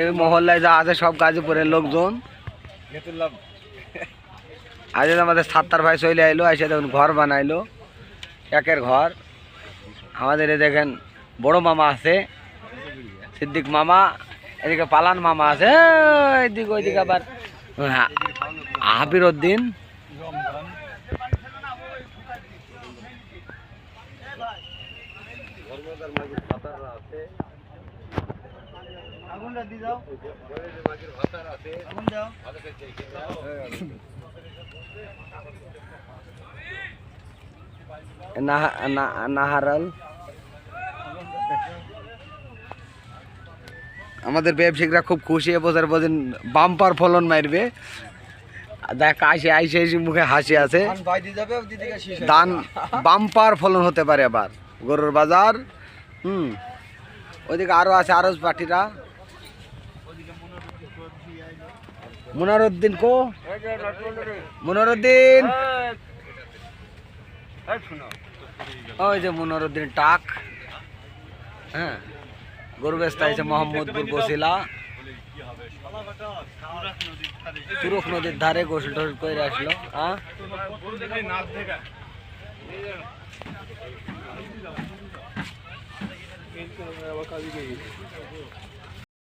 এই মহল্লায় যা আছে সব গাজীপুরের লোকজন। আজ আমাদের সাত্তার ভাই চলে আইলো এসে দেখুন ঘর বানাইলো একের ঘর। আমাদের এ দেখেন বড় মামা আছে সিদ্দিক মামা এদিকে পালান মামা আছে এদিকে ওইদিকে আবার হ্যাঁ, হাবির উদ্দিন নাহা- না- নাহারাল। আমাদের ব্যবসায়িকরা খুব খুশি এবছর বোঝেন বাম্পার ফলন মারবে। দেখ আইসে আইসে আইসে মুখে হাসি আছে। ধান বাম্পার ফলন হতে পারে আবার। গরুর বাজার হুম। ওইদিকে আরও আছে আরও পার্টিরা। মুনারুদ্দিন কো? মুনারুদ্দিন! ওই যে মুনারুদ্দিন টাক। হ্যাঁ গরু বেস্তা আছে মোহাম্মদপুর বসিলা তুরক নদীর ধারে গোসল টোসল করে আসলো হ্যাঁ?